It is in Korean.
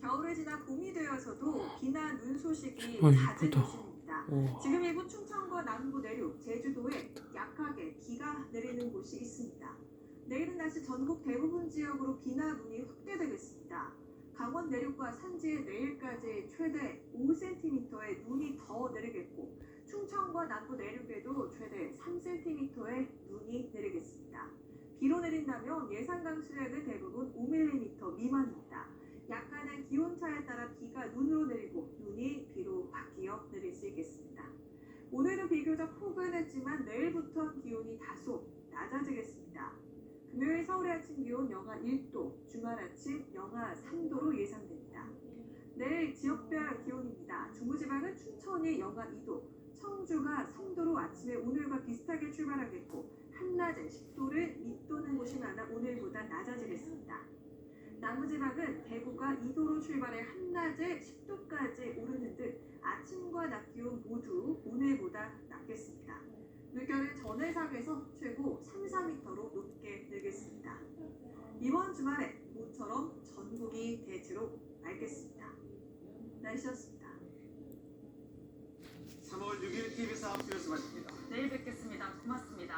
겨울을 지나 봄이 되어서도 비나 눈 소식이 아, 잦은 이쁘다. 곳입니다. 우와. 지금 이곳 충청과 남부 내륙, 제주도에 약하게 비가 내리는 곳이 있습니다. 내일은 다시 전국 대부분 지역으로 비나 눈이 확대되겠습니다. 강원 내륙과 산지에 내일까지 최대 5cm의 눈이 더 내리겠고 충청과 남부 내륙에도 최대 3cm의 눈이 내리겠습니다. 비로 내린다면 예상 강수량은 대부분 5mm 미만입니다. 약간의 기온차에 따라 비가 눈으로 내리고 눈이 비로 바뀌어 내릴 수 있겠습니다. 오늘은 비교적 포근했지만 내일부터 기온이 다소 낮아지겠습니다. 금요일 서울의 아침 기온 영하 1도, 주말 아침 영하 3도로 예상됩니다. 내일 지역별 기온입니다. 중부지방은 춘천이 영하 2도, 청주가 3도로 아침에 오늘과 비슷하게 출발하겠고 한낮에 10도를 밑도는 곳이 많아 오늘보다 낮아지겠습니다. 남부지방은 대구가 2도로 출발해 한낮에 10도까지 오르는 등 아침과 낮 기온 모두 오늘보다 낮겠습니다. 물결은 전해상에서 최고 3, 4m로 높게 늘겠습니다. 이번 주말에 모처럼 전국이 대체로 맑겠습니다. 날씨였습니다. 3월 6일 TBS 하우스에서 마칩니다. 내일 뵙겠습니다. 고맙습니다.